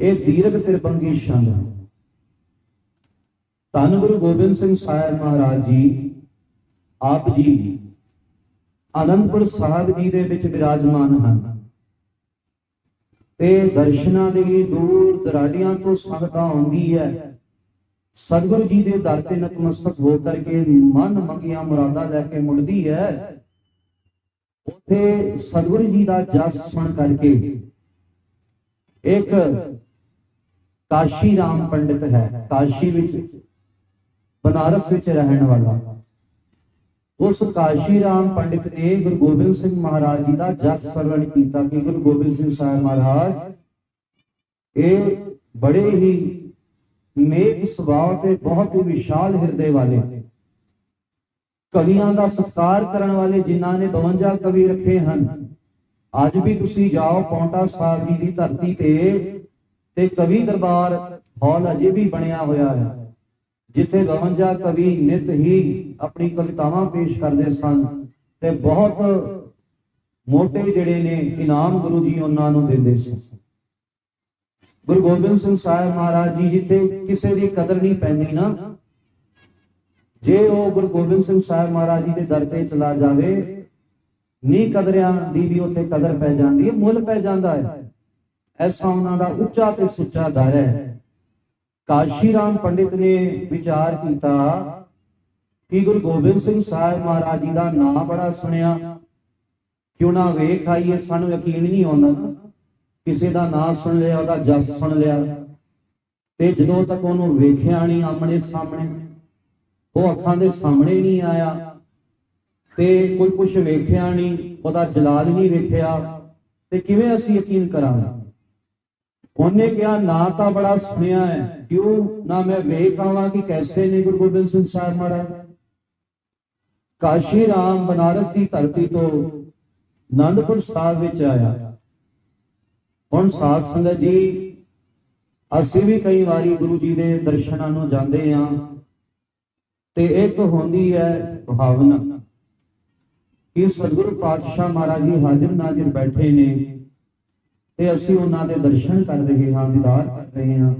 ਇਹ ਦੀਰਘ ਤਿਰਪੰਗੀ ਛੰਦ। ਧੰਨ ਗੁਰੂ ਗੋਬਿੰਦ ਸਿੰਘ ਸਾਹਿਬ ਮਹਾਰਾਜ ਜੀ, ਆਪ ਜੀ ਆਨੰਦਪੁਰ ਸਾਹਿਬ ਜੀ ਦੇ ਵਿੱਚ ਬਿਰਾਜਮਾਨ ਹਨ। ਤੇ ਦਰਸ਼ਨਾਂ ਦੇ ਲਈ ਦੂਰ ਦਰਾੜੀਆਂ ਤੋਂ ਸੰਗਤਾਂ ਆਉਂਦੀ ਹੈ। ਸਤਿਗੁਰੂ ਜੀ ਦੇ ਦਰ ਤੇ ਨਤਮਸਤਕ ਹੋ ਕਰਕੇ ਮਨ ਮੰਗੀਆਂ ਮੁਰਾਦਾਂ ਲੈ ਕੇ ਮੁੜਦੀ ਹੈ। ਉੱਥੇ ਸਤਿਗੁਰੂ ਜੀ ਦਾ ਜਸ ਸੁਣ ਕਰਕੇ ਇੱਕ ਕਾਸ਼ੀ ਰਾਮ ਪੰਡਿਤ ਹੈ। ਕਾਸ਼ੀ ਵਿੱਚ ਬਨਾਰਸ ਵਿੱਚ ਰਹਿਣ ਵਾਲਾ। ਉਸ ਕਾਸ਼ੀ ਰਾਮ ਪੰਡਿਤ ਨੇ ਗੁਰੂ ਗੋਬਿੰਦ ਸਿੰਘ ਮਹਾਰਾਜ ਜੀ ਦਾ ਜਸ ਸਰਵਣ ਕੀਤਾ ਕਿ ਗੁਰੂ ਗੋਬਿੰਦ ਸਿੰਘ ਸਾਹਿਬ ਮਹਾਰਾਜ, ਇਹ ਬੜੇ ਹੀ ਨੇਕ ਸੁਭਾਅ ਤੇ ਬਹੁਤ ਹੀ ਵਿਸ਼ਾਲ ਹਿਰਦੇ ਵਾਲੇ, ਕਵੀਆਂ ਦਾ ਸਤਿਕਾਰ ਕਰਨ ਵਾਲੇ ਜਿਨ੍ਹਾਂ ਨੇ 52 ਕਵੀ ਰੱਖੇ ਹਨ। ਅੱਜ ਵੀ ਤੁਸੀਂ ਜਾਓ ਪੌਂਟਾ ਸਾਹਿਬ ਜੀ ਦੀ ਧਰਤੀ ਤੇ ਤੇ ਕਵੀ ਦਰਬਾਰ ਹਾਲ ਅਜੇ ਵੀ ਬਣਿਆ ਹੋਇਆ ਹੈ, ਜਿੱਥੇ 52 ਕਵੀ ਨਿਤ ਹੀ ਆਪਣੀ ਕਵਿਤਾਵਾਂ ਪੇਸ਼ ਕਰਦੇ ਸਨ ਤੇ ਬਹੁਤ ਮੋٹے ਜਿਹੜੇ ਨੇ ਇਨਾਮ ਗੁਰੂ ਜੀ ਉਹਨਾਂ ਨੂੰ ਦਿੰਦੇ ਸੀ। ਗੁਰੂ ਗੋਬਿੰਦ ਸਿੰਘ ਸਾਹਿਬ ਮਹਾਰਾਜ ਜੀ, ਜਿੱਥੇ ਕਿਸੇ ਦੀ ਕਦਰ ਨਹੀਂ ਪੈਂਦੀ ਨਾ, ਜੇ ਉਹ ਗੁਰੂ ਗੋਬਿੰਦ ਸਿੰਘ ਸਾਹਿਬ ਮਹਾਰਾਜ ਜੀ ਦੇ ਦਰ ਤੇ ਚਲਾ ਜਾਵੇ ਨੀ ਕਦਰਿਆਂ ਦੀ ਵੀ ਉੱਥੇ ਕਦਰ ਪੈ ਜਾਂਦੀ ਹੈ, ਮੁੱਲ ਪੈ ਜਾਂਦਾ ਹੈ। ਐਸਾ ਉਹਨਾਂ ਦਾ ਉੱਚਾ ਤੇ ਸੁੱਚਾ ਦਰ ਹੈ। ਕਾਸ਼ੀ ਰਾਮ ਪੰਡਿਤ ਨੇ ਵਿਚਾਰ ਕੀਤਾ ਕਿ ਗੁਰੂ ਗੋਬਿੰਦ ਸਿੰਘ ਸਾਹਿਬ ਮਹਾਰਾਜ ਜੀ ਦਾ ਨਾਮ ਬੜਾ ਸੁਣਿਆ। ਕਿਉਂ ਨਾ ਵੇਖ ਆਈਏ, ਸਾਨੂੰ ਯਕੀਨ ਨਹੀਂ ਆਉਂਦਾ ਕਿਸੇ ਦਾ ਨਾਮ ਸੁਣ ਲਿਆ, ਉਹਦਾ ਜਸ ਸੁਣ ਲਿਆ। ਤੇ ਜਦੋਂ ਤੱਕ ਉਹਨੂੰ ਵੇਖਿਆ ਨਹੀਂ ਆਮਣੇ ਸਾਹਮਣੇ, ਉਹ ਅੱਖਾਂ ਦੇ ਸਾਹਮਣੇ ਨਹੀਂ ਆਇਆ। ਤੇ ਕੋਈ ਕੁਝ ਵੇਖਿਆ ਨਹੀਂ, ਉਹਦਾ ਜਲਾਲ ਨਹੀਂ ਵੇਖਿਆ। ਤੇ ਕਿਵੇਂ ਅਸੀਂ ਯਕੀਨ ਕਰਾਂਗੇ? ਉਹਨੇ ਕਿਹਾ, ਨਾ ਤਾਂ ਬੜਾ ਸੁਣਿਆ ਹੈ। ਕਿਉਂ? ਨਾ ਮੈਂ ਵੇਖ ਆਵਾਂ ਕਿ ਕੈਸੇ ਨੇ ਗੁਰੂ ਗੋਬਿੰਦ ਸਿੰਘ ਸਾਹਿਬ ਮਹਾਰਾਜ। ਕਾਸ਼ੀ ਰਾਮ ਬਨਾਰਸ ਦੀ ਧਰਤੀ ਤੋਂ ਆਨੰਦਪੁਰ ਸਾਹਿਬ ਵਿੱਚ ਆਇਆ। ਹੁਣ ਸਾਧ ਸੰਗਤ ਜੀ, ਅਸੀਂ ਵੀ ਕਈ ਵਾਰੀ ਗੁਰੂ ਜੀ ਦੇ ਦਰਸ਼ਨਾਂ ਨੂੰ ਜਾਂਦੇ ਆਂ ਤੇ ਇੱਕ ਹੁੰਦੀ ਹੈ ਭਾਵਨਾ ਕਿ ਸਤਿਗੁਰੂ ਪਾਤਸ਼ਾਹ ਮਹਾਰਾਜ ਜੀ ਹਾਜ਼ਰ ਨਾਜ਼ਰ ਬੈਠੇ ਨੇ। ਤੇ ਅਸੀਂ ਉਹਨਾਂ ਦੇ ਦਰਸ਼ਨ ਕਰ ਰਹੇ ਹਾਂ, ਦੀਦਾਰ ਕਰ ਰਹੇ ਹਾਂ।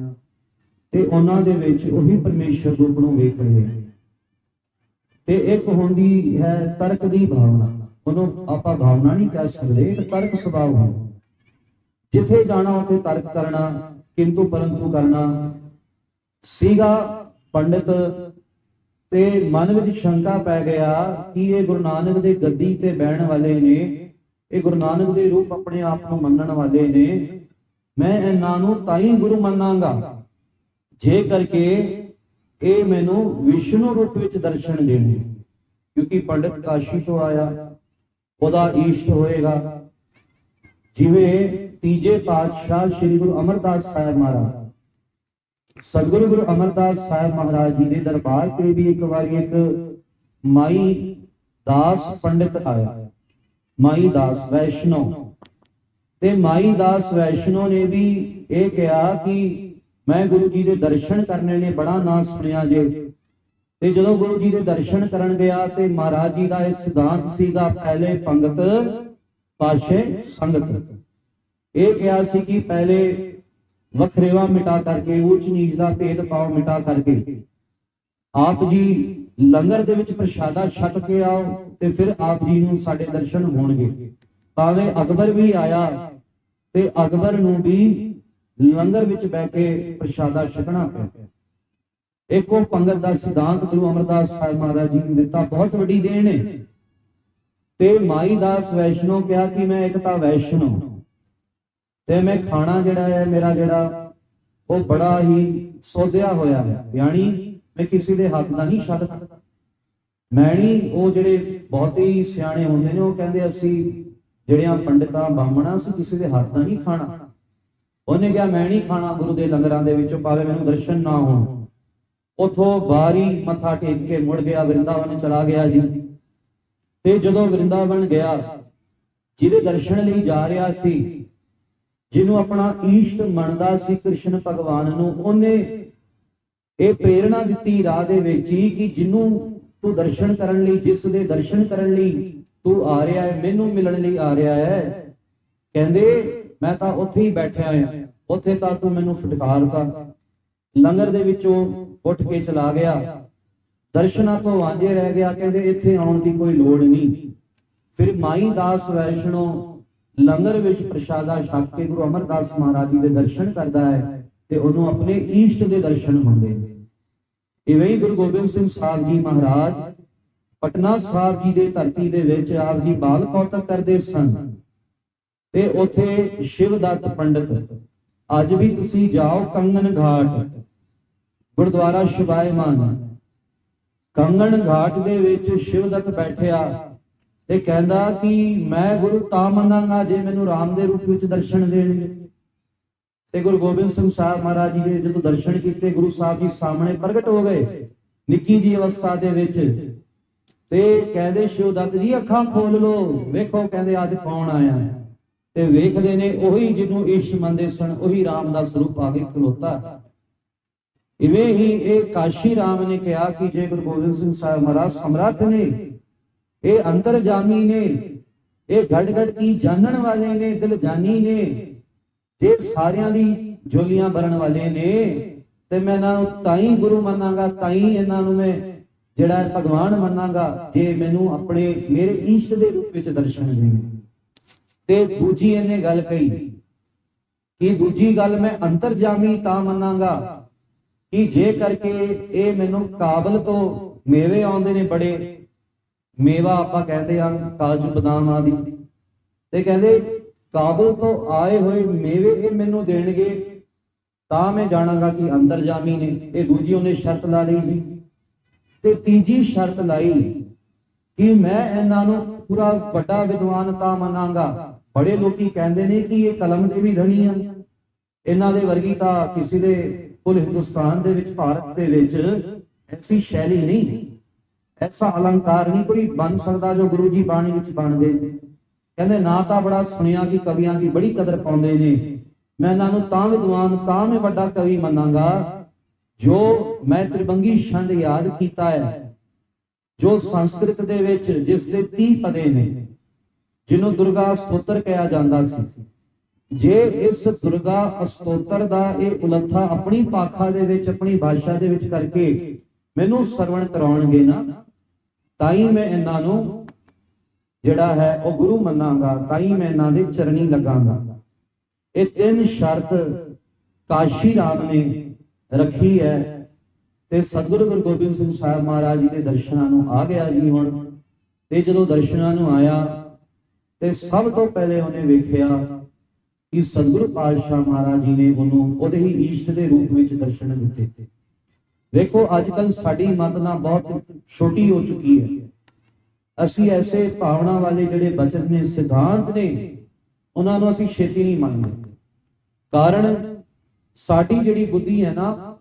ਤੇ ਉਹਨਾਂ ਦੇ ਵਿੱਚ ਉਹੀ ਪਰਮੇਸ਼ਰ ਰੂਪ ਨੂੰ ਵੇਖ ਰਹੇ ਹਾਂ। ਤੇ ਇੱਕ ਹੁੰਦੀ ਹੈ ਤਰਕ ਦੀ ਭਾਵਨਾ। ਉਹਨੂੰ ਆਪਾਂ ਭਾਵਨਾ ਨਹੀਂ ਕਹਿ ਸਕਦੇ, ਇੱਕ ਤਰਕ ਸੁਭਾਅ ਹੁੰਦਾ। ਜਿੱਥੇ ਜਾਣਾ, ਉੱਥੇ ਤਰਕ ਕਰਨਾ, ਕਿੰਤੂ ਪਰੰਤੂ ਕਰਨਾ। ਸੀਗਾ ਪੰਡਿਤ ਤੇ ਮਨ ਵਿੱਚ ਸ਼ੰਕਾ ਪੈ ਗਿਆ ਕਿ ਇਹ ਗੁਰੂ ਨਾਨਕ ਦੇ ਗੱਦੀ ਤੇ ਬਹਿਣ ਵਾਲੇ ਨੇ ਇਹ ਗੁਰੂ ਨਾਨਕ ਦੇ ਰੂਪ ਆਪਣੇ ਆਪ ਨੂੰ ਮੰਨਣ ਵਾਲੇ ਨੇ। ਮੈਂ ਇਹਨਾਂ ਨੂੰ ਤਾਂ ਹੀ ਗੁਰੂ ਮੰਨਾਂਗਾ। ਜੇ ਕਰਕੇ ਇਹ ਮੈਨੂੰ ਵਿਸ਼ਨੂੰ ਰੂਪ ਵਿੱਚ ਦਰਸ਼ਨ ਦੇਣ, ਕਿਉਂਕਿ ਪੰਡਿਤ ਕਾਸ਼ੀ ਤੋਂ ਆਇਆ, ਉਹਦਾ ਈਸ਼ਟ ਹੋਏਗਾ। ਜਿਵੇਂ ਤੀਜੇ ਪਾਤਸ਼ਾਹ ਸ੍ਰੀ ਗੁਰੂ ਅਮਰਦਾਸ ਸਾਹਿਬ ਮਹਾਰਾਜ। ਸਤਿਗੁਰੂ ਗੁਰੂ ਅਮਰਦਾਸ ਸਾਹਿਬ ਮਹਾਰਾਜ ਜੀ ਦੇ ਦਰਬਾਰ ਤੇ ਵੀ ਇੱਕ ਵਾਰੀ ਇੱਕ ਮਾਈ ਦਾਸ ਪੰਡਿਤ ਆਇਆ। ਮਾਈ ਦਾਸ ਵੈਸ਼ਨੋ। ਤੇ ਮਾਈ ਦਾਸ ਵੈਸ਼ਨੋ ਨੇ ਵੀ ਇਹ ਕਿਹਾ ਕਿ ਮੈਂ ਗੁਰੂ ਜੀ ਦੇ ਦਰਸ਼ਨ ਕਰਨੇ ਨੇ ਬੜਾ ਨਾਂ ਸੁਣਿਆ ਜੇ। ਤੇ ਜਦੋਂ ਗੁਰੂ ਜੀ ਦੇ ਦਰਸ਼ਨ ਕਰਨ ਗਿਆ ਤੇ ਮਹਾਰਾਜ ਜੀ ਦਾ ਇਹ ਸਿਧਾਂਤ ਸੀਗਾ, ਪਹਿਲੇ ਪੰਗਤ, ਪਾਸ਼ੇ ਸੰਗਤ। ਇਹ ਕਿਹਾ ਸੀ ਕਿ ਪਹਿਲੇ ਵਖਰੇਵਾ ਮਿਟਾ ਕਰਕੇ, ਉੱਚ ਨੀਚ ਦਾ ਭੇਦ ਪਾਉ ਮਿਟਾ ਕਰਕੇ। ਆਪ ਜੀ ਲੰਗਰ ਦੇ ਵਿੱਚ ਪ੍ਰਸ਼ਾਦਾ ਛਕ ਕੇ ਆਓ ਤੇ ਫਿਰ ਆਪ ਜੀ ਨੂੰ ਸਾਡੇ ਦਰਸ਼ਨ ਹੋਣਗੇ। ਭਾਵੇਂ ਅਕਬਰ ਵੀ ਆਇਆ ਤੇ ਅਕਬਰ ਨੂੰ ਵੀ ਲੰਗਰ ਵਿੱਚ ਬਹਿ ਕੇ ਪ੍ਰਸ਼ਾਦਾ ਛਕਣਾ ਪਿਆ। ਇੱਕੋ ਪੰਗਤ ਦਾ ਸਿਧਾਂਤ ਗੁਰੂ ਅਮਰਦਾਸ ਸਾਹਿਬ ਮਹਾਰਾਜ ਜੀ ਨੇ ਦਿੱਤਾ, ਬਹੁਤ ਵੱਡੀ ਦੇਣ ਹੈ। ਤੇ ਮਾਈ ਦਾਸ ਵੈਸ਼ਨੋ ਕਿਹਾ ਕਿ ਮੈਂ ਇੱਕ ਤਾਂ ਵੈਸ਼ਨੋ, ਤੇ ਮੈਂ ਖਾਣਾ ਜਿਹੜਾ ਹੈ, ਮੇਰਾ ਜਿਹੜਾ, ਉਹ ਬੜਾ ਹੀ ਸੋਧਿਆ ਹੋਇਆ ਹੈ। ਯਾਨੀ ਮੈਂ ਕਿਸੇ ਦੇ ਹੱਥ ਦਾ ਨਹੀਂ ਛੱਡ ਮੈਂ ਉਹ ਜਿਹੜੇ ਬਹੁਤ ਹੀ ਸਿਆਣੇ ਹੁੰਦੇ ਨੇ, ਉਹ ਕਹਿੰਦੇ ਅਸੀਂ ਜਿਹੜਿਆਂ ਪੰਡਿਤਾਂ ਬਾਹਮਣਾ ਅਸੀਂ ਕਿਸੇ ਦੇ ਹੱਥ ਦਾ ਨਹੀਂ ਖਾਣਾ। ਉਹਨੇ ਕਿਹਾ, ਮੈਂ ਨਹੀਂ ਖਾਣਾ ਗੁਰੂ ਦੇ ਲੰਗਰਾਂ ਦੇ ਵਿੱਚੋਂ, ਭਾਵੇਂ ਮੈਨੂੰ ਦਰਸ਼ਨ ਨਾ ਹੋਣ। ਉਥੋਂ ਬਾਰੀ ਮੱਥਾ ਟੇਕ ਕੇ ਮੁੜ ਗਿਆ, ਵਰਿੰਦਾਵਨ ਚਲਾ ਗਿਆ ਜੀ। ਤੇ ਜਦੋਂ ਵਰਿੰਦਾਵਨ ਗਿਆ, ਜਿਹਦੇ ਦਰਸ਼ਨ ਲਈ ਜਾ ਰਿਹਾ ਸੀ, ਜਿਹਨੂੰ ਆਪਣਾ ਈਸ਼ਟ ਮੰਨਦਾ ਸੀ ਕ੍ਰਿਸ਼ਨ ਭਗਵਾਨ ਨੂੰ, ਉਹਨੇ ਇਹ ਪ੍ਰੇਰਣਾ ਦਿੱਤੀ ਰਾਹ ਦੇ ਵਿੱਚ ਹੀ ਕਿ ਜਿਹਨੂੰ ਤੂੰ ਦਰਸ਼ਨ ਕਰਨ ਲਈ, ਜਿਸ ਦੇ ਦਰਸ਼ਨ ਕਰਨ ਲਈ ਤੂੰ ਆ ਰਿਹਾ ਹੈ, ਮੈਨੂੰ ਮਿਲਣ ਲਈ ਆ ਰਿਹਾ ਹੈ। ਕਹਿੰਦੇ, ਮੈਂ ਤਾਂ ਉੱਥੇ ਹੀ ਬੈਠਿਆ ਹਾਂ। ਉੱਥੇ ਤਾਂ ਤੂੰ ਮੈਨੂੰ ਫਟਕਾਰਤਾ ਲੰਗਰ ਦੇ ਵਿੱਚੋਂ ਉੱਠ ਕੇ ਚਲਾ ਗਿਆ। ਦਰਸ਼ਨਾਂ ਤੋਂ ਵਾਂਝੇ ਰਹਿ ਗਿਆ। ਕਹਿੰਦੇ, ਇੱਥੇ ਆਉਣ ਦੀ ਕੋਈ ਲੋੜ ਨਹੀਂ। ਫਿਰ ਮਾਈ ਦਾਸ ਵੈਸ਼ਨੋ ਲੰਗਰ ਵਿੱਚ ਪ੍ਰਸ਼ਾਦਾ ਛਕ ਕੇ ਗੁਰੂ ਅਮਰਦਾਸ ਮਹਾਰਾਜ ਜੀ ਦੇ ਦਰਸ਼ਨ ਕਰਦਾ ਹੈ ਤੇ ਉਹਨੂੰ ਆਪਣੇ ਈਸ਼ਟ ਦੇ ਦਰਸ਼ਨ ਹੁੰਦੇ ਨੇ। ਇਵੇਂ ਹੀ ਗੁਰੂ ਗੋਬਿੰਦ ਸਿੰਘ ਸਾਹਿਬ ਜੀ ਮਹਾਰਾਜ ਪਟਨਾ ਸਾਹਿਬ ਜੀ ਦੇ ਧਰਤੀ ਦੇ ਵਿੱਚ ਆਪ ਜੀ ਬਾਲ ਕੌਤਕ ਕਰਦੇ ਸਨ ਤੇ ਉੱਥੇ ਸ਼ਿਵਦੱਤ ਪੰਡਤ, ਅੱਜ ਵੀ ਤੁਸੀਂ ਜਾਓ ਕੰਗਨ ਘਾਟ, ਗੁਰਦੁਆਰਾ ਸ਼ਿਵਾਇਮਾਨ ਕੰਗਨ ਘਾਟ ਦੇ ਵਿੱਚ ਸ਼ਿਵਦੱਤ ਬੈਠਿਆ ਤੇ ਕਹਿੰਦਾ ਕਿ ਮੈਂ ਗੁਰੂ ਤਾਂ ਮੰਨਾਂਗਾ ਜੇ ਮੈਨੂੰ ਰਾਮ ਦੇ ਰੂਪ ਵਿੱਚ ਦਰਸ਼ਨ ਦੇਣਗੇ। ਤੇ ਗੁਰੂ ਗੋਬਿੰਦ ਸਿੰਘ ਸਾਹਿਬ ਮਹਾਰਾਜ ਜੀ ਦੇ ਜਦੋਂ ਦਰਸ਼ਨ ਕੀਤੇ, ਗੁਰੂ ਸਾਹਿਬ ਜੀ ਸਾਹਮਣੇ ਪ੍ਰਗਟ ਹੋ ਗਏ, ਨਿੱਕੀ ਜੀ ਅਵਸਥਾ ਦੇ ਵਿੱਚ। ਤੇ ਕਹਿੰਦੇ ਸ਼ਿਵਦੱਤ ਜੀ, ਅੱਖਾਂ ਖੋਲ ਲੋ ਵੇਖੋ, ਕਹਿੰਦੇ, ਅੱਜ ਕੌਣ ਆਇਆ ਤੇ ਵੇਖਦੇ ਨੇ, ਉਹੀ ਜਿਹਨੂੰ ਇਸ਼ਟ ਮੰਨਦੇ ਸਨ, ਉਹੀ ਰਾਮ ਦਾ ਸਰੂਪ ਆ ਕੇ ਖਲੋਤਾ ਇਵੇਂ ਹੀ ਇਹ ਕਾਸ਼ੀ ਰਾਮ ਨੇ ਕਿਹਾ ਕਿ ਜੇ ਗੁਰੂ ਗੋਬਿੰਦ ਸਿੰਘ ਸਾਹਿਬ ਮਹਾਰਾਜ ਸਮਰੱਥ ਨੇ, ਇਹ ਅੰਤਰਜਾਮੀ ਨੇ, ਇਹ ਗੜ ਗੜ ਕੀ ਜਾਣਨ ਵਾਲੇ ਨੇ ਦਿਲ ਜਾਨੀ ਨੇ ਜੇ ਸਾਰਿਆਂ ਦੀ ਜੋਲੀਆਂ ਭਰਨ ਵਾਲੇ ਨੇ, ਤੇ ਮੈਂ ਇਹਨਾਂ ਨੂੰ ਤਾਂ ਹੀ ਗੁਰੂ ਮੰਨਾਂਗਾ ਤਾਂ ਹੀ ਇਹਨਾਂ ਨੂੰ ਮੈਂ ਜਿਹੜਾ ਭਗਵਾਨ ਮੰਨਾਂਗਾ, ਜੇ ਮੈਨੂੰ ਆਪਣੇ ਮੇਰੇ ਈਸ਼ਟ ਦੇ ਰੂਪ ਵਿੱਚ ਦਰਸ਼ਨ ਦੇਣ। ਤੇ ਦੂਜੀ ਇਹਨੇ ਗੱਲ ਕਹੀ ਕਿ ਦੂਜੀ ਗੱਲ ਮੈਂ ਅੰਤਰਜਾਮੀ ਤਾਂ ਮੰਨਾਂਗਾ ਕਿ ਜੇ ਕਰਕੇ ਇਹ ਮੈਨੂੰ ਕਾਬਲ ਤੋਂ ਮੇਵੇ ਆਉਂਦੇ ਨੇ ਬੜੇ, ਮੇਵਾ ਆਪਾਂ ਕਹਿੰਦੇ ਆ ਕਾਜੂ ਬਦਾਮ ਆਦਿ। ਤੇ ਕਹਿੰਦੇ ਕਾਬਲ ਤੋਂ ਆਏ ਹੋਏ ਮੇਵੇ ਇਹ ਮੈਨੂੰ ਦੇਣਗੇ, ਤਾਂ ਮੈਂ ਜਾਣਾਂਗਾ ਕਿ ਅੰਤਰਜਾਮੀ ਨੇ, ਇਹ ਦੂਜੀ ਉਹਨੇ ਸ਼ਰਤ ਲਾ ਲਈ ਜੀ ਤੇ ਤੀਜੀ ਸ਼ਰਤ ਲਾਈ ਕਿ ਮੈਂ ਇਹਨਾਂ ਨੂੰ ਪੂਰਾ ਵੱਡਾ ਵਿਦਵਾਨ ਤਾਂ ਮੰਨਾਂਗਾ। ਬੜੇ ਲੋਕੀ ਕਹਿੰਦੇ ਨੇ ਕਿ ਇਹ ਕਲਮ ਦੇ ਵੀ ਧਣੀ ਹਨ ਇਹਨਾਂ ਦੇ ਵਰਗੀ ਤਾਂ ਕਿਸੇ ਦੇ ਕੁੱਲ ਹਿੰਦੁਸਤਾਨ ਦੇ ਵਿੱਚ, ਭਾਰਤ ਦੇ ਵਿੱਚ ਐਸੀ ਸ਼ੈਲੀ ਨਹੀਂ। ਐਸਾ ਅਲੰਕਾਰ ਨਹੀਂ ਕੋਈ ਬਣ ਸਕਦਾ ਜੋ ਗੁਰੂ ਜੀ ਬਾਣੀ ਵਿੱਚ ਬਣਦੇ ਨੇ। ਕਹਿੰਦੇ, ਨਾ ਤਾਂ ਬੜਾ ਸੁਣਿਆ ਕਿ ਕਵੀਆਂ ਦੀ ਬੜੀ ਕਦਰ ਪਾਉਂਦੇ ਨੇ। ਮੈਂ ਇਹਨਾਂ ਨੂੰ ਤਾਂ ਵਿਦਵਾਨ ਤਾਂ ਮੈਂ ਵੱਡਾ ਕਵੀ ਮੰਨਾਂਗਾ। ਜੋ ਮੈਂ ਤ੍ਰਿਭੰਗੀ ਛੰਦ ਯਾਦ ਕੀਤਾ ਹੈ, ਜੋ ਸੰਸਕ੍ਰਿਤ ਦੇ ਵਿੱਚ ਜਿਸ ਦੇ 30 ਪਦੇ ਨੇ, ਜਿਹਨੂੰ ਦੁਰਗਾ ਸਤੋਤਰ ਕਿਹਾ ਜਾਂਦਾ ਸੀ। ਜੇ ਇਸ ਦੁਰਗਾ ਅਸਤੋਤਰ ਦਾ ਇਹ ਉਲੱਥਾ ਆਪਣੀ ਪਾਖਾ ਦੇ ਵਿੱਚ, ਆਪਣੀ ਭਾਸ਼ਾ ਦੇ ਵਿੱਚ ਕਰਕੇ ਮੈਨੂੰ ਸਰਵਣ ਕਰਾਉਣਗੇ ਨਾ, ਤਾਂ ਹੀ ਮੈਂ ਇਹਨਾਂ ਨੂੰ ਜਿਹੜਾ ਹੈ ਉਹ ਗੁਰੂ ਮੰਨਾਂਗਾ ਤਾਂ ਹੀ ਮੈਂ ਇਹਨਾਂ ਦੇ ਚਰਣੀ ਲੱਗਾਂਗਾ। ਇਹ ਤਿੰਨ ਸ਼ਰਤ ਕਾਸ਼ੀ ਰਾਮ ਨੇ ਰੱਖੀ ਹੈ ਤੇ ਸਤਿਗੁਰੂ ਗੁਰੂ ਗੋਬਿੰਦ ਸਿੰਘ ਸਾਹਿਬ ਮਹਾਰਾਜ ਜੀ ਦੇ ਦਰਸ਼ਨਾਂ ਨੂੰ ਆ ਗਿਆ ਜੀ ਹੁਣ। ਤੇ ਜਦੋਂ ਦਰਸ਼ਨਾਂ ਨੂੰ ਆਇਆ ਤੇ ਸਭ ਤੋਂ ਪਹਿਲੇ ਉਹਨੇ ਵੇਖਿਆ ਕਿ ਸਤਿਗੁਰੂ ਪਾਤਸ਼ਾਹ ਮਹਾਰਾਜ ਜੀ ਨੇ ਉਹਨੂੰ ਉਹਦੇ ਹੀ ਈਸ਼ਟ ਦੇ ਰੂਪ ਵਿੱਚ ਦਰਸ਼ਨ ਦਿੱਤੇ। ਵੇਖੋ, ਅੱਜ ਕੱਲ ਸਾਡੀ ਮਤਨਾ ਬਹੁਤ ਛੋਟੀ ਹੋ ਚੁੱਕੀ ਹੈ। ਅਸੀਂ ਐਸੇ ਭਾਵਨਾ ਵਾਲੇ ਜਿਹੜੇ ਬਚਨ ਨੇ, ਸਿਧਾਂਤ ਨੇ, ਉਹਨਾਂ ਨੂੰ ਅਸੀਂ ਛੇਤੀ ਨਹੀਂ ਮੰਨਦੇ। ਕਾਰਨ ਸਾਡੀ ਜਿਹੜੀ ਬੁੱਧੀ ਹੈ ਨਾ,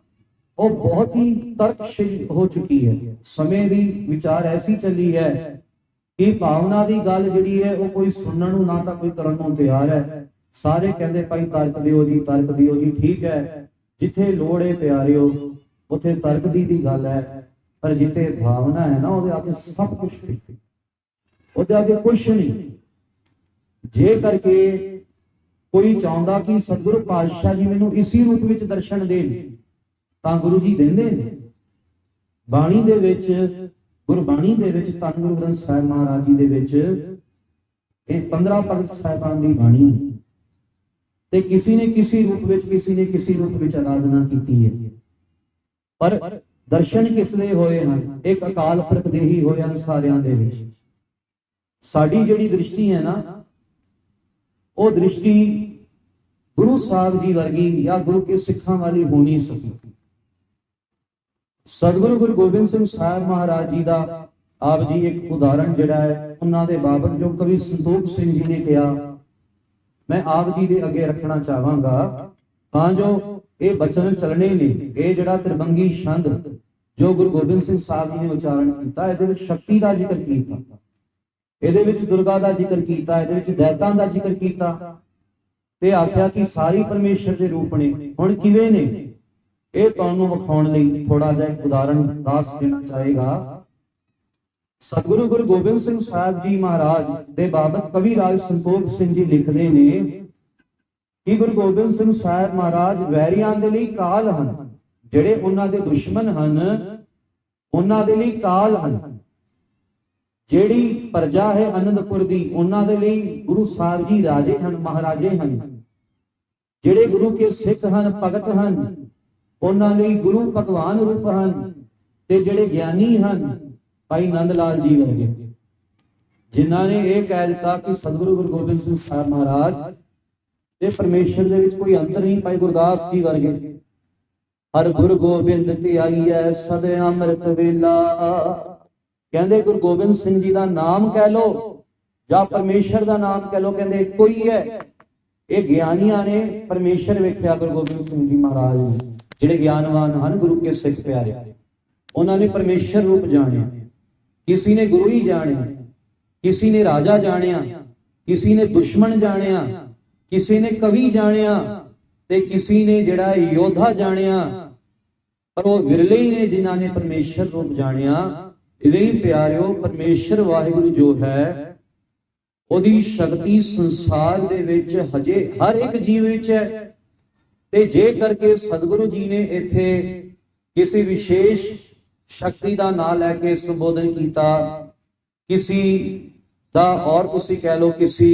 ਉਹ ਬਹੁਤ ਹੀ ਤਰਕਸ਼ੀਲ ਹੋ ਚੁੱਕੀ ਹੈ। ਸਮੇਂ ਦੀ ਵਿਚਾਰ ਐਸੀ ਚੱਲੀ ਹੈ ਕਿ ਭਾਵਨਾ ਦੀ ਗੱਲ ਜਿਹੜੀ ਹੈ, ਉਹ ਕੋਈ ਸੁਣਨ ਨੂੰ ਨਾ ਤਾਂ ਕੋਈ ਕਰਨ ਨੂੰ ਤਿਆਰ ਹੈ। ਸਾਰੇ ਕਹਿੰਦੇ ਭਾਈ ਤਰਕ ਦਿਓ ਜੀ, ਤਰਕ ਦਿਓ ਜੀ, ਠੀਕ ਹੈ। ਜਿੱਥੇ ਲੋੜ ਹੈ ਪਿਆਰਿਓ, ਉਥੇ ਤਰਕ ਦੀ ਵੀ ਗੱਲ ਹੈ। ਪਰ ਜਿੱਥੇ ਭਾਵਨਾ ਹੈ ਨਾ, ਉਹਦੇ ਅੱਗੇ ਸਭ ਕੁਝ ਠੀਕ ਹੈ। ਉਹਦੇ ਅੱਗੇ ਕੁਛ ਨਹੀਂ। ਜੇ ਕਰਕੇ ਕੋਈ ਚਾਹੁੰਦਾ ਕਿ ਸਤਿਗੁਰੂ ਪਾਤਸ਼ਾਹ ਜੀ ਮੈਨੂੰ ਇਸੇ ਰੂਪ ਵਿੱਚ ਦਰਸ਼ਨ ਦੇਣ, ਤਾਂ ਗੁਰੂ ਜੀ ਦਿੰਦੇ ਨੇ। ਬਾਣੀ ਦੇ ਵਿੱਚ, ਗੁਰਬਾਣੀ ਦੇ ਵਿੱਚ ਧੰਨ ਗੁਰੂ ਗ੍ਰੰਥ ਸਾਹਿਬ ਮਹਾਰਾਜ ਜੀ ਦੇ ਵਿੱਚ ਇਹ 15 ਭਗਤ ਸਾਹਿਬਾਨ ਦੀ ਬਾਣੀ ਹੈ। ਤੇ ਕਿਸੇ ਨੇ ਕਿਸੇ ਰੂਪ ਵਿੱਚ, ਕਿਸੇ ਨੇ ਕਿਸੇ ਰੂਪ ਵਿੱਚ ਆਰਾਧਨਾ ਕੀਤੀ ਹੈ। ਪਰ ਦਰਸ਼ਨ ਕਿਸ ਦੇ ਹੋਏ ਹਨ? ਇੱਕ ਅਕਾਲ ਪੁਰਖ ਦੇ ਹੀ ਹੋਏ ਹਨ ਸਾਰਿਆਂ ਦੇ ਵਿੱਚ। ਸਾਡੀ ਜਿਹੜੀ ਦ੍ਰਿਸ਼ਟੀ ਹੈ ਨਾ, ਉਹ ਦ੍ਰਿਸ਼ਟੀ ਗੁਰੂ ਸਾਹਿਬ ਜੀ ਵਰਗੀ ਜਾਂ ਗੁਰੂ ਕੇ ਸਿੱਖਾਂ ਵਾਲੀ ਹੋ ਨਹੀਂ ਸਕੀ। ਸਤਿਗੁਰੂ ਗੁਰੂ ਗੋਬਿੰਦ ਸਿੰਘ ਸਾਹਿਬ ਮਹਾਰਾਜ ਜੀ ਦਾ ਆਪ ਜੀ ਇੱਕ ਉਦਾਹਰਣ ਜਿਹੜਾ ਹੈ, ਉਹਨਾਂ ਦੇ ਬਾਬਤ ਜੋ ਕਵੀ ਸੰਤੋਖ ਸਿੰਘ ਜੀ ਨੇ ਕਿਹਾ, ਮੈਂ ਆਪ ਜੀ ਦੇ ਅੱਗੇ ਰੱਖਣਾ ਚਾਹਾਂਗਾ, ਤਾਂ ਜੋ ਇਹ ਬਚਨ ਚੱਲਣੇ ਨੇ, ਇਹ ਜਿਹੜਾ ਤ੍ਰਿਭੰਗੀ ਛੰਦ ਜੋ ਗੁਰੂ ਗੋਬਿੰਦ ਸਿੰਘ ਸਾਹਿਬ ਜੀ ਨੇ ਉਚਾਰਨ ਕੀਤਾ, ਇਹਦੇ ਵਿੱਚ ਸ਼ਕਤੀ ਦਾ ਜ਼ਿਕਰ ਕੀਤਾ। ਇਹਦੇ ਵਿੱਚ ਦੁਰਗਾ ਦਾ ਜ਼ਿਕਰ ਕੀਤਾ, ਇਹਦੇ ਵਿੱਚ ਦੈਤਾਂ ਦਾ ਜ਼ਿਕਰ ਕੀਤਾ ਤੇ ਆਖਿਆ ਕਿ ਸਾਰੀ ਪਰਮੇਸ਼ਰ ਦੇ ਰੂਪ ਨੇ। ਹੁਣ ਕਿਵੇਂ ਨੇ? ਇਹ ਤੁਹਾਨੂੰ ਵਿਖਾਉਣ ਲਈ ਥੋੜਾ ਜਿਹਾ ਇੱਕ ਉਦਾਹਰਣ ਦੱਸ ਦੇਣਾ ਚਾਹੇਗਾ। ਸਤਿਗੁਰੂ ਗੁਰੂ ਗੋਬਿੰਦ ਸਿੰਘ ਸਾਹਿਬ ਜੀ ਮਹਾਰਾਜ ਦੇ ਬਾਬਤ ਕਵੀ ਰਾਜ ਸੰਤੋਖ ਸਿੰਘ ਜੀ ਲਿਖਦੇ ਨੇ ਕਿ ਗੁਰੂ ਗੋਬਿੰਦ ਸਿੰਘ ਸਾਹਿਬ ਮਹਾਰਾਜ ਵੈਰੀਆਂ ਦੇ ਲਈ ਕਾਲ ਹਨ, ਜਿਹੜੇ ਉਹਨਾਂ ਦੇ ਦੁਸ਼ਮਣ ਹਨ, ਉਹਨਾਂ ਦੇ ਲਈ ਕਾਲ ਹਨ। ਜਿਹੜੀ ਪ੍ਰਜਾ ਹੈ ਅਨੰਦਪੁਰ ਦੀ, ਉਹਨਾਂ ਦੇ ਲਈ ਗੁਰੂ ਸਾਹਿਬ ਜੀ ਰਾਜੇ ਹਨ, ਮਹਾਰਾਜੇ ਹਨ। ਜਿਹੜੇ ਗੁਰੂ ਕੇ ਸਿੱਖ ਹਨ, ਭਗਤ ਹਨ, ਉਹਨਾਂ ਲਈ ਗੁਰੂ ਭਗਵਾਨ ਰੂਪ ਹਨ ਤੇ ਜਿਹੜੇ ਗਿਆਨੀ ਹਨ, ਭਾਈ ਨੰਦ ਲਾਲ ਜੀ ਵਰਗੇ। ਜਿਨ੍ਹਾਂ ਨੇ ਇਹ ਕਹਿ ਦਿੱਤਾ ਕਿ ਸਤਿਗੁਰੂ ਗੁਰੂ ਗੋਬਿੰਦ ਸਿੰਘ ਸਾਹਿਬ ਮਹਾਰਾਜ ਤੇ ਪਰਮੇਸ਼ਰ ਦੇ ਵਿੱਚ ਕੋਈ ਅੰਤਰ ਨਹੀਂ, ਭਾਈ ਗੁਰਦਾਸ ਜੀ ਵਰਗੇ। ਹਰ ਗੁਰ ਗੋਬਿੰਦ ਤੇ ਆਈਐ ਸਦ ਅੰਮ੍ਰਿਤ ਵੇਲਾ। ਕਹਿੰਦੇ ਗੁਰੂ ਗੋਬਿੰਦ ਸਿੰਘ ਜੀ ਦਾ ਨਾਮ ਕਹਿ ਲੋ ਜਾਂ ਪਰਮੇਸ਼ਰ ਦਾ ਨਾਮ ਕਹਿ ਲੋ ਕਹਿੰਦੇ ਇੱਕੋ ਹੀ ਹੈ। ਇਹ ਗਿਆਨੀਆਂ ਨੇ ਪਰਮੇਸ਼ਰ ਵੇਖਿਆ ਗੁਰੂ ਗੋਬਿੰਦ ਸਿੰਘ ਜੀ ਮਹਾਰਾਜ ਜਿਹੜੇ ਗਿਆਨਵਾਨ ਹਨ ਗੁਰੂ ਕੇ ਸਿੱਖ ਪਿਆਰੇ। ਉਹਨਾਂ ਨੇ ਪਰਮੇਸ਼ਰ ਰੂਪ ਜਾਣਿਆ। ਕਿਸੇ ਨੇ ਗੁਰੂ ਹੀ ਜਾਣਿਆ, ਕਿਸੇ ਨੇ ਰਾਜਾ ਜਾਣਿਆ, ਕਿਸੇ ਨੇ ਦੁਸ਼ਮਣ ਜਾਣਿਆ, ਕਿਸੇ ਨੇ ਕਵੀ ਜਾਣਿਆ ਤੇ ਕਿਸੇ ਨੇ ਜਿਹੜਾ ਯੋਧਾ ਜਾਣਿਆ। ਪਰ ਉਹ ਵਿਰਲੇ ਹੀ ਨੇ ਜਿਨ੍ਹਾਂ ਨੇ ਪਰਮੇਸ਼ਰ ਰੂਪ ਜਾਣਿਆ। ਇਵੇਂ ਹੀ ਪਿਆਰਿਓ, ਪਰਮੇਸ਼ਰ ਵਾਹਿਗੁਰੂ ਜੋ ਹੈ, ਉਹਦੀ ਸ਼ਕਤੀ ਸੰਸਾਰ ਦੇ ਵਿੱਚ ਹਜੇ ਹਰ ਇੱਕ ਜੀਵ ਵਿੱਚ ਹੈ। ਤੇ ਜੇ ਕਰਕੇ ਸਤਿਗੁਰੂ ਜੀ ਨੇ ਇੱਥੇ ਕਿਸੇ ਵਿਸ਼ੇਸ਼ ਸ਼ਕਤੀ ਦਾ ਨਾਮ ਲੈ ਕੇ ਸੰਬੋਧਨ ਕੀਤਾ, ਕਿਸੇ ਦਾ ਔਰ ਤੁਸੀਂ ਕਹਿ ਲਓ ਕਿਸੇ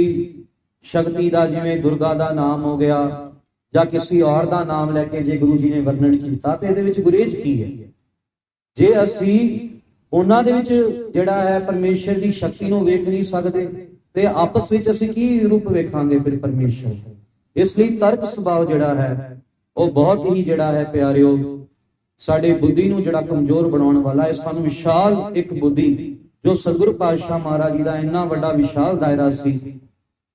ਸ਼ਕਤੀ ਦਾ, ਜਿਵੇਂ ਦੁਰਗਾ ਦਾ ਨਾਮ ਹੋ ਗਿਆ, ਜਾਂ ਕਿਸੇ ਔਰ ਦਾ ਨਾਮ ਲੈ ਕੇ ਜੇ ਗੁਰੂ ਜੀ ਨੇ ਵਰਣਨ ਕੀਤਾ, ਤੇ ਇਹਦੇ ਵਿੱਚ ਗੁਰੇਜ ਕੀ ਹੈ? ਜੇ ਅਸੀਂ ਉਹਨਾਂ ਦੇ ਵਿੱਚ ਜਿਹੜਾ ਹੈ ਪਰਮੇਸ਼ਰ ਦੀ ਸ਼ਕਤੀ ਨੂੰ ਵੇਖ ਨਹੀਂ ਸਕਦੇ ਤੇ ਆਪਸ ਵਿੱਚ ਅਸੀਂ ਕੀ ਰੂਪ ਵੇਖਾਂਗੇ ਫਿਰ ਪਰਮੇਸ਼ਰ? ਇਸ ਲਈ ਤਰਕ ਸੁਭਾਅ ਜਿਹੜਾ ਹੈ, ਉਹ ਬਹੁਤ ਹੀ ਜਿਹੜਾ ਹੈ ਪਿਆਰਿਓ, ਸਾਡੇ ਬੁੱਧੀ ਨੂੰ ਜਿਹੜਾ ਕਮਜ਼ੋਰ ਬਣਾਉਣ ਵਾਲਾ ਹੈ ਸਾਨੂੰ ਵਿਸ਼ਾਲ ਇੱਕ ਬੁੱਧੀ ਜੋ ਸਤਿਗੁਰੂ ਪਾਤਸ਼ਾਹ ਮਹਾਰਾਜ ਜੀ ਦਾ ਇੰਨਾ ਵੱਡਾ ਵਿਸ਼ਾਲ ਦਾਇਰਾ ਸੀ,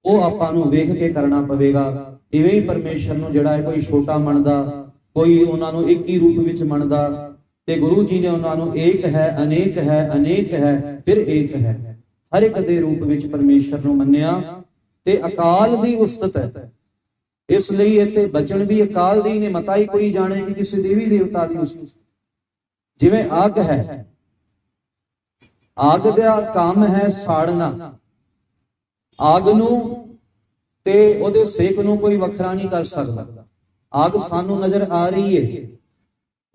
ਉਹ ਆਪਾਂ ਨੂੰ ਵੇਖ ਕੇ ਕਰਨਾ ਪਵੇਗਾ। ਇਵੇਂ ਹੀ ਪਰਮੇਸ਼ਰ ਨੂੰ ਜਿਹੜਾ ਹੈ ਕੋਈ ਛੋਟਾ ਮੰਨਦਾ, ਕੋਈ ਉਹਨਾਂ ਨੂੰ ਇੱਕ ਹੀ ਰੂਪ ਵਿੱਚ ਮੰਨਦਾ ਤੇ ਗੁਰੂ ਜੀ ਨੇ ਉਹਨਾਂ ਨੂੰ ਏਕ ਹੈ, ਅਨੇਕ ਹੈ ਅਨੇਕ ਹੈ, ਫਿਰ ਏਕ ਹੈ। ਹਰ ਇੱਕ ਦੇ ਰੂਪ ਵਿੱਚ ਪਰਮੇਸ਼ਰ ਨੂੰ ਮੰਨਿਆ ਤੇ ਅਕਾਲ ਦੀ ਉਸਤਤ ਹੈ। ਇਸ ਲਈ ਇੱਥੇ ਬਚਨ ਵੀ ਅਕਾਲ ਦੀ ਨੇ, ਮਤਾ ਕੋਈ ਜਾਣੇ ਕਿ ਕਿਸੇ ਦੇਵੀ ਦੇਵਤਾ ਦੀ ਉਸਤਤ ਜਿਵੇਂ ਅੱਗ ਹੈ। ਅੱਗ ਦਾ ਕੰਮ ਹੈ ਸਾੜਨਾ। ਆਗ ਨੂੰ ਤੇ ਉਹਦੇ ਸੇਕ ਨੂੰ ਕੋਈ ਵੱਖਰਾ ਨਹੀਂ ਕਰ ਸਕਦਾ। ਅੱਗ ਸਾਨੂੰ ਨਜ਼ਰ ਆ ਰਹੀ ਹੈ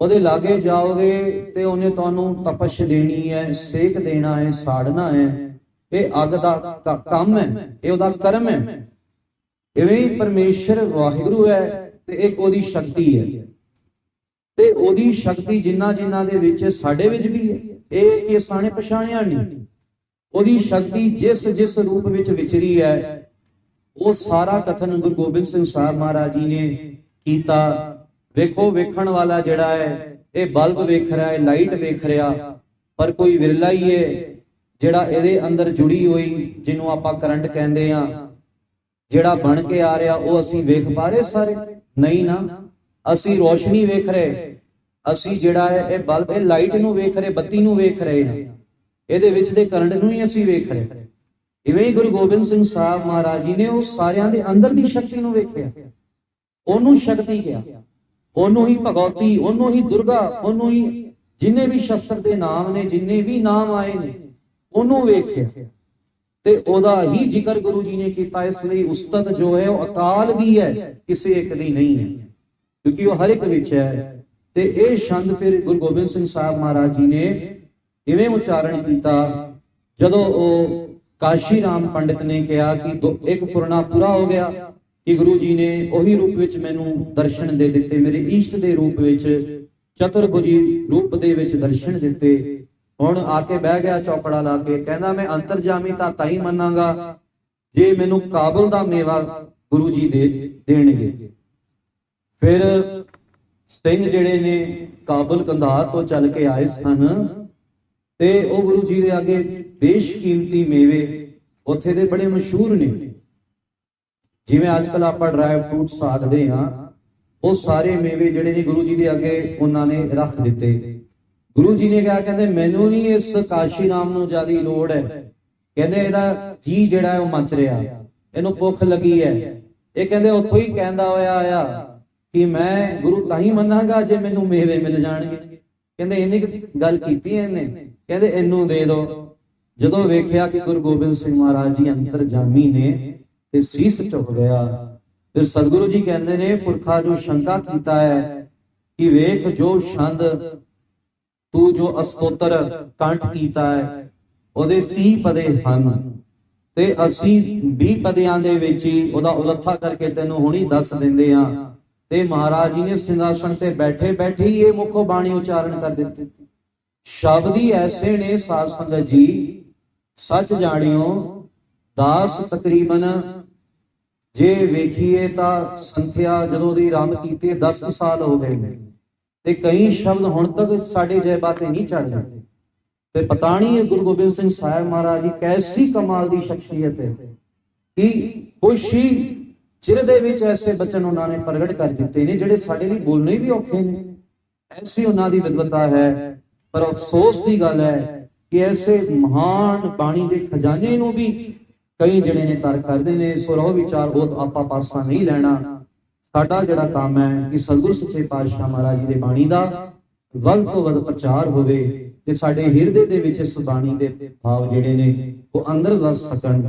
ਉਹਦੇ ਲਾਗੇ ਜਾਓਗੇ ਤੇ ਉਹਨੇ ਤੁਹਾਨੂੰ ਤਪਸ਼ ਦੇਣੀ ਹੈ, ਸੇਕ ਦੇਣਾ ਹੈ, ਸਾੜਨਾ ਹੈ। ਇਹ ਅੱਗ ਦਾ ਕੰਮ ਹੈ, ਇਹ ਉਹਦਾ ਕਰਮ ਹੈ। ਇਵੇਂ ਹੀ ਪਰਮੇਸ਼ਰ ਵਾਹਿਗੁਰੂ ਹੈ ਤੇ ਇੱਕ ਉਹਦੀ ਸ਼ਕਤੀ ਹੈ। ਤੇ ਉਹਦੀ ਸ਼ਕਤੀ ਜਿੰਨਾ ਜਿੰਨਾ ਦੇ ਵਿੱਚ ਸਾਡੇ ਵਿੱਚ ਵੀ ਹੈ, ਇਹ ਕਿ ਸਾਣੇ ਪਛਾਣਿਆ ਨਹੀਂ। ਉਹਦੀ ਸ਼ਕਤੀ ਜਿਸ ਜਿਸ ਰੂਪ ਵਿੱਚ ਵਿਚਰੀ ਹੈ, ਉਹ ਸਾਰਾ ਕਥਨ ਗੁਰੂ ਗੋਬਿੰਦ ਸਿੰਘ ਸਾਹਿਬ ਮਹਾਰਾਜ ਜੀ ਨੇ ਕੀਤਾ। ਵੇਖੋ, ਵੇਖਣ ਵਾਲਾ ਜਿਹੜਾ ਹੈ, ਇਹ ਬਲਬ ਵੇਖ ਰਿਹਾ ਹੈ, ਲਾਈਟ ਵੇਖ ਰਿਹਾ, ਪਰ ਕੋਈ ਵਿਰਲਾ ਹੀ ਹੈ, ਜਿਹੜਾ ਇਹਦੇ ਅੰਦਰ ਜੁੜੀ ਹੋਈ, ਜਿਹਨੂੰ ਆਪਾਂ ਕਰੰਟ ਕਹਿੰਦੇ ਆ ਜਿਹੜਾ ਬਣ ਕੇ ਆ ਰਿਹਾ, ਉਹ ਅਸੀਂ ਵੇਖ ਪਾ ਰਹੇ ਸਾਰੇ। ਨਹੀਂ ਨਾ, ਅਸੀਂ ਰੋਸ਼ਨੀ ਵੇਖ ਰਹੇ, ਅਸੀਂ ਜਿਹੜਾ ਹੈ, ਇਹ ਬਲਬ, ਇਹ ਲਾਈਟ ਨੂੰ ਵੇਖ ਰਹੇ, ਬੱਤੀ ਨੂੰ ਵੇਖ ਰਹੇ ਹਾਂ। ਇਹਦੇ ਵਿੱਚ ਦੇ ਕਰੰਟ ਨੂੰ ਹੀ ਅਸੀਂ ਵੇਖ ਰਹੇ ਇਵੇਂ ਹੀ ਗੁਰੂ ਗੋਬਿੰਦ ਸਿੰਘ ਸਾਹਿਬ ਮਹਾਰਾਜ ਜੀ ਨੇ ਉਹ ਸਾਰਿਆਂ ਦੇ ਅੰਦਰ ਦੀ ਸ਼ਕਤੀ ਨੂੰ ਵੇਖਿਆ। ਉਹਨੂੰ ਸ਼ਕਤੀ ਕਿਹਾ। ਉਹਨੂੰ ਹੀ ਭਗਵਤੀ, ਉਹਨੂੰ ਹੀ ਦੁਰਗਾ, ਉਹਨੂੰ ਹੀ ਜਿੰਨੇ ਵੀ ਸ਼ਸਤਰ ਦੇ ਨਾਮ ਨੇ, ਜਿੰਨੇ ਵੀ ਨਾਮ ਆਏ ਨੇ, ਉਹਨੂੰ ਵੇਖਿਆ। ਤੇ ਉਹਦਾ ਹੀ ਜ਼ਿਕਰ ਗੁਰੂ ਜੀ ਨੇ ਕੀਤਾ, ਇਸ ਲਈ ਉਸਤਤ ਜੋ ਹੈ ਉਹ ਅਕਾਲ ਦੀ ਹੈ, ਕਿਸੇ ਇੱਕ ਦੀ ਨਹੀਂ ਹੈ। ਕਿਉਂਕਿ ਉਹ ਹਰ ਇੱਕ ਵਿੱਚ ਹੈ। ਤੇ ਇਹ ਛੰਦ ਫਿਰ ਗੁਰੂ ਗੋਬਿੰਦ ਸਿੰਘ ਸਾਹਿਬ ਮਹਾਰਾਜ ਜੀ ਨੇ ਇਵੇਂ ਉਚਾਰਨ ਕੀਤਾ, ਜਦੋਂ ਉਹ ਕਾਸ਼ੀ ਰਾਮ ਪੰਡਿਤ ਨੇ ਕਿਹਾ ਕਿ ਦੋ- ਇੱਕ ਪੁਰਨਾ ਪੂਰਾ ਹੋ ਗਿਆ ਕਿ ਗੁਰੂ ਜੀ ਨੇ ਉਹੀ ਰੂਪ ਵਿੱਚ ਮੈਨੂੰ ਦਰਸ਼ਨ ਦੇ ਦਿੱਤੇ, ਮੇਰੇ ਈਸ਼ਟ ਦੇ ਰੂਪ ਵਿੱਚ, ਚਤੁਰਭੁਜੀ ਰੂਪ ਦੇ ਵਿੱਚ ਦਰਸ਼ਨ ਦਿੱਤੇ। ਹੁਣ ਆ ਕੇ ਬਹਿ ਗਿਆ, ਚੌਪੜਾ ਲਾ ਕੇ, ਕਹਿੰਦਾ, ਮੈਂ ਅੰਤਰਜਾਮੀ ਤਾਂ ਤਾਂ ਹੀ ਮੰਨਾਂਗਾ, ਜੇ ਮੈਨੂੰ ਕਾਬਲ ਦਾ ਮੇਵਾ ਗੁਰੂ ਜੀ ਦੇ ਦੇਣਗੇ। ਫਿਰ ਸਿੰਘ ਜਿਹੜੇ ਨੇ ਕਾਬਲ ਕੰਧਾਰ ਤੋਂ ਚੱਲ ਕੇ ਆਏ ਸਨ ਤੇ ਉਹ ਗੁਰੂ ਜੀ ਦੇ ਅੱਗੇ ਬੇਸ਼ਕੀਮਤੀ ਮੇਵੇ ਉੱਥੇ ਦੇ ਬੜੇ ਮਸ਼ਹੂਰ ਨੇ। ਜਿਵੇਂ ਅੱਜ ਕੱਲ ਆਪਾਂ ਡਰਾਈ ਫਰੂਟ ਸਾਗਦੇ ਹਾਂ, ਉਹ ਸਾਰੇ ਮੇਵੇ ਜਿਹੜੇ ਨੇ ਗੁਰੂ ਜੀ ਦੇ ਅੱਗੇ ਉਹਨਾਂ ਨੇ ਰੱਖ ਦਿੱਤੇ। ਗੁਰੂ ਜੀ ਨੇ ਕਿਹਾ, ਕਹਿੰਦੇ, ਮੈਨੂੰ ਨਹੀਂ ਇਸ ਕਾਸ਼ੀ ਨਾਮ ਨੂੰ ਜਿਆਦੀ ਲੋੜ ਹੈ। ਕਹਿੰਦੇ, ਇਹਦਾ ਜੀ ਜਿਹੜਾ ਉਹ ਮੱਚ ਰਿਹਾ। ਇਹਨੂੰ ਭੁੱਖ ਲੱਗੀ ਹੈ। ਇਹ ਕਹਿੰਦੇ, ਉੱਥੋਂ ਹੀ ਕਹਿੰਦਾ ਹੋਇਆ ਆਇਆ ਕਿ ਮੈਂ ਗੁਰੂ ਤਾਂ ਹੀ ਮੰਨਾਂਗਾ ਜੇ ਮੈਨੂੰ ਮੇਵੇ ਮਿਲ ਜਾਣਗੇ। ਕਹਿੰਦੇ, ਇੰਨੀ ਕੁ ਗੱਲ ਕੀਤੀ ਇਹਨੇ। ਕਹਿੰਦੇ, ਇਹਨੂੰ ਦੇ ਦਿਓ ਜਦੋਂ ਵੇਖਿਆ ਕਿ ਗੁਰੂ ਗੋਬਿੰਦ ਸਿੰਘ ਮਹਾਰਾਜ ਜੀ ਅੰਤਰਜਾਮੀ ਨੇ ਤੇ ਸੀਸ ਝੁਕ ਗਿਆ। ਫਿਰ ਸਤਿਗੁਰੂ ਜੀ ਕਹਿੰਦੇ ਨੇ, ਪੁਰਖਾ ਜੋ ਸ਼ੰਕਾ ਕੀਤਾ ਹੈ, ਕਿ ਵੇਖ ਜੋ ਛੰਦ, ਤੂੰ ਜੋ ਅਸਤੋਤਰ ਕੰਠ ਕੀਤਾ ਹੈ, ਉਹਦੇ 30 ਪਦੇ ਹਨ। ਤੇ ਅਸੀਂ 20 ਪਦਿਆਂ ਦੇ ਵਿੱਚ ਹੀ ਉਹਦਾ ਉਲੱਥਾ ਕਰਕੇ ਤੈਨੂੰ ਹੁਣੀ ਦੱਸ ਦਿੰਦੇ ਆ ਤੇ ਮਹਾਰਾਜ ਜੀ ਨੇ ਸਿੰਘਾਸਣ ਤੇ ਬੈਠੇ ਬੈਠੇ ਹੀ ਇਹ ਮੁੱਖੋ ਬਾਣੀ ਉਚਾਰਨ ਕਰ ਦਿੱਤੀ। ਸ਼ਬਦ ਹੀ ਐਸੇ ਨੇ, ਸਾਧ ਸੰਗਤ ਜੀ, ਸੱਚ ਜਾਣਿਓ, ਦਾਸ ਤਕਰੀਬਨ ਜੇ ਵੇਖੀਏ ਤਾਂ ਸੰਥਿਆ ਜਦੋਂ ਦੀ ਆਰੰਭ ਕੀਤੀ 10 ਸਾਲ ਹੋ ਗਏ ਨੇ, ਤੇ ਕਈ ਸ਼ਬਦ ਹੁਣ ਤੱਕ ਸਾਡੇ ਜੈਬਾ ਤੇ ਨਹੀਂ ਚੜ ਜਾਂਦੇ ਤੇ ਪਤਾ ਨਹੀਂ ਇਹ ਗੁਰੂ ਗੋਬਿੰਦ ਸਿੰਘ ਸਾਹਿਬ ਮਹਾਰਾਜ ਜੀ ਕੈਸੀ ਕਮਾਲ ਦੀ ਸ਼ਖਸੀਅਤ ਹੈ ਕਿ ਕੁਛ ਹੀ ਚਿਰ ਦੇ ਵਿੱਚ ਐਸੇ ਬਚਨ ਉਹਨਾਂ ਨੇ ਪ੍ਰਗਟ ਕਰ ਦਿੱਤੇ ਨੇ ਜਿਹੜੇ ਸਾਡੇ ਲਈ ਬੋਲਣੇ ਵੀ ਔਖੇ ਨੇ। ਐਸੀ ਉਹਨਾਂ ਦੀ ਵਿਦਵਤਾ ਹੈ, ਪਰ ਅਫਸੋਸ ਦੀ ਗੱਲ ਹੈ ਕਿ ਐਸੇ ਮਹਾਨ ਬਾਣੀ ਦੇ ਖਜ਼ਾਨੇ ਨੂੰ ਵੀ ਕਈ ਜਿਹੜੇ ਨੇ ਤਰ ਕਰਦੇ ਨੇ, ਸੋ ਰਹੋ ਵਿਚਾਰ ਉਹ ਆਪਾਂ ਪਾਸਾ ਨਹੀਂ ਲੈਣਾ। ਸਾਡਾ ਜਿਹੜਾ ਕੰਮ ਹੈ ਕਿ ਸਤਿਗੁਰ ਸੱਚੇ ਪਾਤਸ਼ਾਹ ਮਹਾਰਾਜ ਜੀ ਦੇ ਬਾਣੀ ਦਾ ਵੱਧ ਤੋਂ ਵੱਧ ਪ੍ਰਚਾਰ ਹੋਵੇ ਤੇ ਸਾਡੇ ਹਿਰਦੇ ਦੇ ਵਿੱਚ ਇਸ ਬਾਣੀ ਦੇ ਭਾਵ ਜਿਹੜੇ ਨੇ ਉਹ ਅੰਦਰ ਵਸ ਸਕਣ।